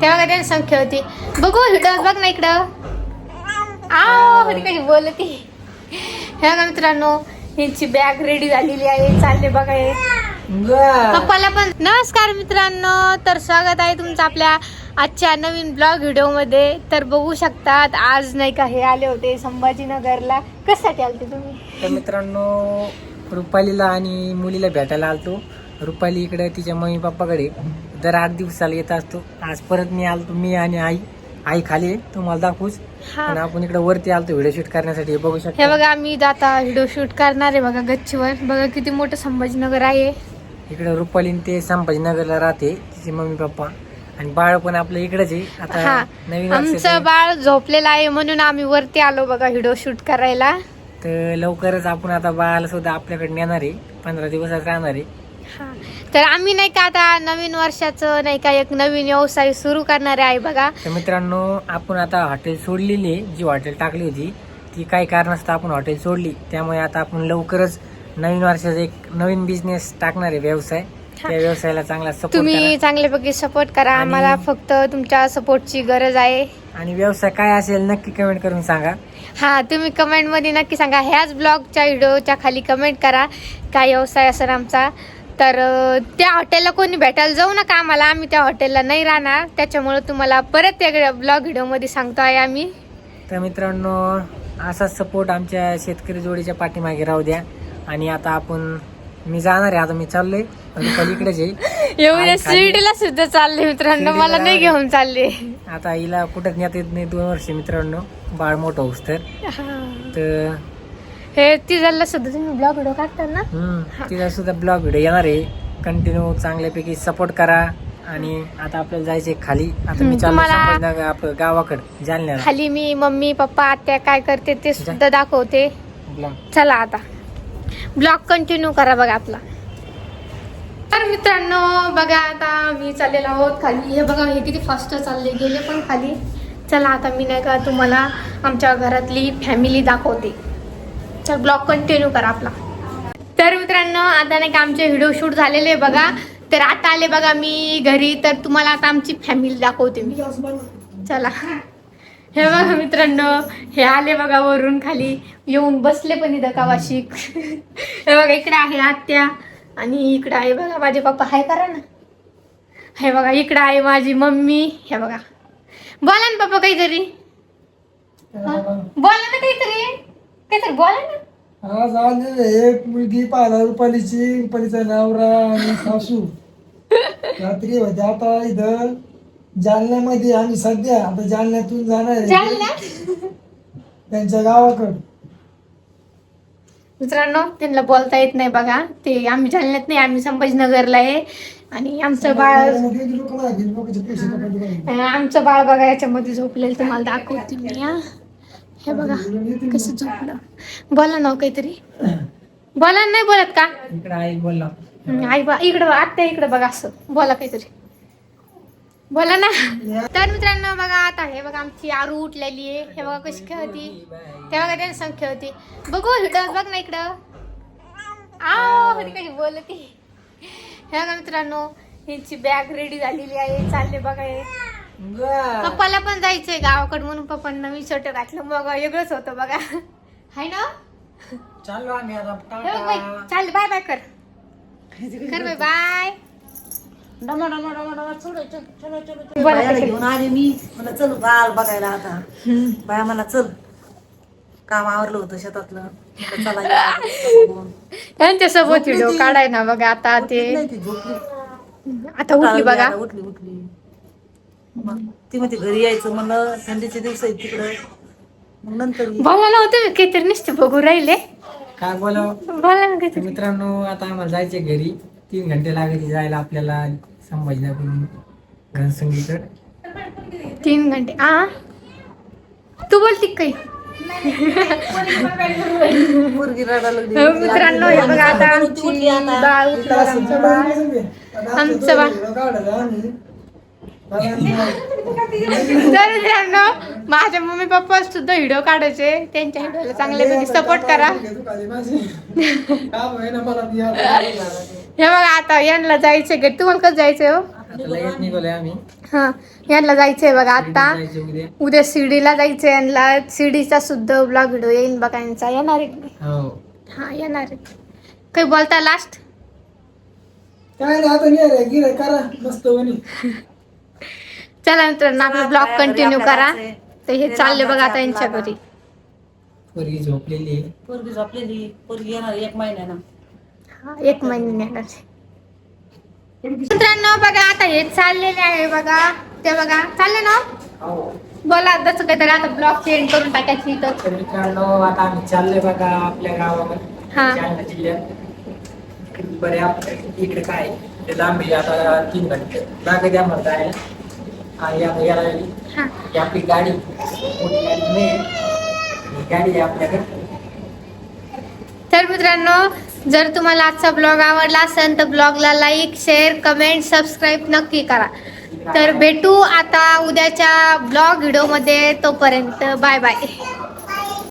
तेव्हा काय संख्या होती? बघू इकडं बघ ना इकडं. आव ती कशी बोलती. हे बघा मित्रांनो यांची बॅग रेडी झालेली आहे. चालले बघा हे. पप्पाला पण नमस्कार मित्रांनो. तर स्वागत आहे तुमचं आपल्या आजच्या नवीन ब्लॉग व्हिडिओमध्ये तर बघू शकतात आज नाही का हे आले होते संभाजीनगरला. कशासाठी आलते तुम्ही? तर मित्रांनो रुपालीला आणि मुलीला भेटायला आलतो. रुपाली इकडे तिच्या मम्मी पप्पाकडे. दर आठ दिवसाला येत असतो. आज परत मी आलतो मी आणि आई. आई खाली तुम्हाला दाखवूच हा. आणि आपण इकडे वरती आलतो व्हिडिओ शूट करण्यासाठी हे बघू हे शकतो बघा आम्ही आता व्हिडिओ शूट करणार आहे बघा गच्चीवर. बघा किती मोठं संभाजीनगर आहे. इकडे रुपालीन ते संभाजीनगरला राहते तिचे मम्मी पप्पा. आणि बाळ पण आपलं इकडेच आहे. आता हा. नवीन आमचं बाळ झोपलेलं आहे म्हणून आम्ही वरती आलो बघा व्हिडिओ शूट करायला. तर लवकरच आपण आता बाळाला सुद्धा आपल्याकडे नेणार आहे. पंधरा दिवसात राहणार आहे. हा. तर आम्ही नाही का आता नवीन वर्षाचं नाही का एक नवीन व्यवसाय सुरू करणार आहे बघा. तर मित्रांनो आपण आता हॉटेल सोडलेली आहे जी हॉटेल टाकली होती ती काही कारणास्तव आपण हॉटेल सोडली. त्यामुळे आता आपण लवकरच नवीन वर्षाचा एक नवीन बिझनेस टाकणार आहे व्यवसाय. त्या व्यवसायाला चांगला सपोर्ट तुम्ही चांगल्यापैकी सपोर्ट करा. आणि- आम्हाला फक्त तुमच्या सपोर्टची गरज आहे. आणि व्यवसाय काय असेल नक्की कमेंट करून सांगा. हा तुम्ही कमेंटमध्ये नक्की सांगा. ह्याच ब्लॉगच्या व्हिडिओच्या खाली कमेंट करा. काय व्यवसाय असेल आमचा. तर त्या हॉटेलला कोणी भेटायला जाऊ नका आम्हाला. आम्ही त्या हॉटेलला नाही राहणार. त्याच्यामुळे तुम्हाला परत त्या ब्लॉग व्हिडिओमध्ये सांगतो आहे आम्ही. तर मित्रांनो असाच सपोर्ट आमच्या शेतकरी जोडीच्या पाठीमागे राहू द्या. आणि आता आपण मी जाणार आहे. आता मी चाललोय. इकडेच आहे. एवढ्या शिर्डीला सुद्धा चालले मित्रांनो. मला नाही घेऊन चालले. आता हिला कुठंच नेता येत नाही. दोन वर्ष मित्रांनो. बाळ मोठं होऊस तर हे तिजलला सुद्धा तुम्ही ब्लॉग व्हिडिओ काढता ना? हम्म तिला सुद्धा ब्लॉग व्हिडिओ येणार आहे. कंटिन्यू चांगल्यापैकी सपोर्ट करा आणि आता आपल्याला जायचंय खाली. आता मी हम्म, चाललो तुम्हाला- संभाजीनगर आपलं गावाकडे जालन्याला. खाली मी मम्मी पप्पा आत्या काय करते ते सुद्धा दाखवते. ब्लॉग चला आता. ब्लॉग कंटिन्यू करा बघा आपला. तर मित्रांनो बघा आता मी चाललेलो आहोत खाली. हे बघा हे किती फास्ट चालले गेले पण खाली. चला आता मी नाही का तुम्हाला आमच्या घरातली फॅमिली दाखवते. तर ब्लॉग कंटिन्यू करा आपला. तर मित्रांनो आता नाही का आमचे व्हिडिओ शूट झालेले बघा. तर आता आले बघा मी घरी. तर तुम्हाला आता आमची फॅमिली दाखवते मी. चला. हे बघा मित्रांनो हे आले बघा वरून खाली. येऊन बसले पण इथं कावाशिक हे बघा इकडे आहे आत्या आणि इकडे आहे बघा माझे पप्पा. हाय करा ना. हे बघा इकडे आहे माझी मम्मी. हे बघा. बोला ना पप्पा काहीतरी? बोला ना काहीतरी. काहीतरी बोला ना. आज आलेले एक मुलगी पाहिला रुपालीची रुपालीचा नवरा आणि सासू. रात्री होते. आता इथं जालन्यामध्ये आम्ही सध्या आता जालन्यातून जाणार आहे. त्यांच्या गावाकडं. मित्रांनो त्यांना बोलता येत नाही बघा. ते आम्ही जालन्यात नाही आम्ही संभाजीनगरला आहे. आणि आमचं बाळ लोक लागेल लोकांचे पैसे कपायचे पाहिजे. अं, आमचं बाळ बघा याच्यामध्ये झोपलेलं तुम्हाला दाखवते मी हा. हे बघा कसं झोपलं. बोला ना हो काहीतरी. बोला ना, नाही बोलत का? इकडे आई बोलला. हं, आई बा इकडं आत्या इकडं बघा असं. बोला काहीतरी. बोला ना. तर मित्रांनो बघा आता हे बघा आमची आरू उठलेली आहे. हे बघा कशी खेळती. ते बघा त्यांनी संग खेळती. बघू इकडं बघ ना इकडं. आव कशी बोलती. हे बघा मित्रांनो यांची बॅग रेडी झालेली आहे. चालले बघा हे. पप्पाला पण जायचंय गावाकडे म्हणून पप्पांना मी शर्ट घातलं. मग वेगळंच होतं बघा. हाय ना? चाललो आम्ही आता चाल बाय बाय कर कर बाय. बाय बायाला काहीतरी. घेऊन आले मी. मला चल बाल बघायला आता. बाया मला चल. काम आवरलं होतं शेतातलं. म्हटलं चला या, बघून. त्यांच्यासोबत व्हिडिओ काढाय ना बघा आता ते उठली नाही ती झोपली आता उठली बघा. उठली उठली. मग ती म्हणते घरी यायचं म्हणलं थंडीचे दिवस आहेत तिकडं. मग नंतर ये. बोला ना होतं काहीतरी नुसते बघू राहिले? काय बोला बोला ना तर काहीतरी मित्रांनो आता आम्हाला जायचे घरी. तीन घंटे लागले जायला आपल्याला संभाजीनगरून घनसंगीकडे. तीन घंटे. आ? तू बोलती काही? पोरगी रडायला लागली. हो, मित्रांनो हे बघा आता आमची. बाळ बाळ. तर मित्रांनो माझ्या मम्मी पप्पा सुद्धा व्हिडिओ काढायचे. त्यांच्या व्हिडिओला चांगल्यापैकी सपोर्ट करा तू खाली माझी. काम आहे ना मला मी आता- हे बघा आता यांना जायचं घरी. तुम्हाला कसं जायचंय हो? हा यांना जायचंय बघा आता. उद्या. शिर्डीला जायचंय यांना. शिर्डीचा सुद्धा ब्लॉग व्हिडिओ येईन बघा यांचा. येणार आहे. हो. हा येणार आहे. काही बोलता लास्ट काय आता करा. मस्त चला मित्रांनो आपला ब्लॉग कंटिन्यू करा. तर हे चालले बघा आता यांच्या घरी. पोरगी झोपलेली. पोरगी झोपलेली पोरगी येणार एक महिन्यानं. हा एक मित्रांनो बघा आता हे चाललेले आहे बघा. ते बघा चालले ना? हो. बोला तसं काहीतरी आता ब्लॉग चेंज करून टाकायची तर मित्रांनो आता आम्ही चाललोय बघा आपल्या गावामध्ये हा. जालना जिल्ह्यात. बरे आपल्या इकडे काय लांबी आता तीन घंटे. बाकी द्या म्हणता आहे याला आपली गाडी. मोठी गाडी नाही गाडी आहे आपल्याकडे. तर मित्रांनो जर तुम्हाला आजचा ब्लॉग आवडला असेल तर ब्लॉगला लाईक शेअर कमेंट सबस्क्राईब नक्की करा. तर भेटू आता उद्याच्या ब्लॉग व्हिडिओमध्ये. तोपर्यंत बाय बाय.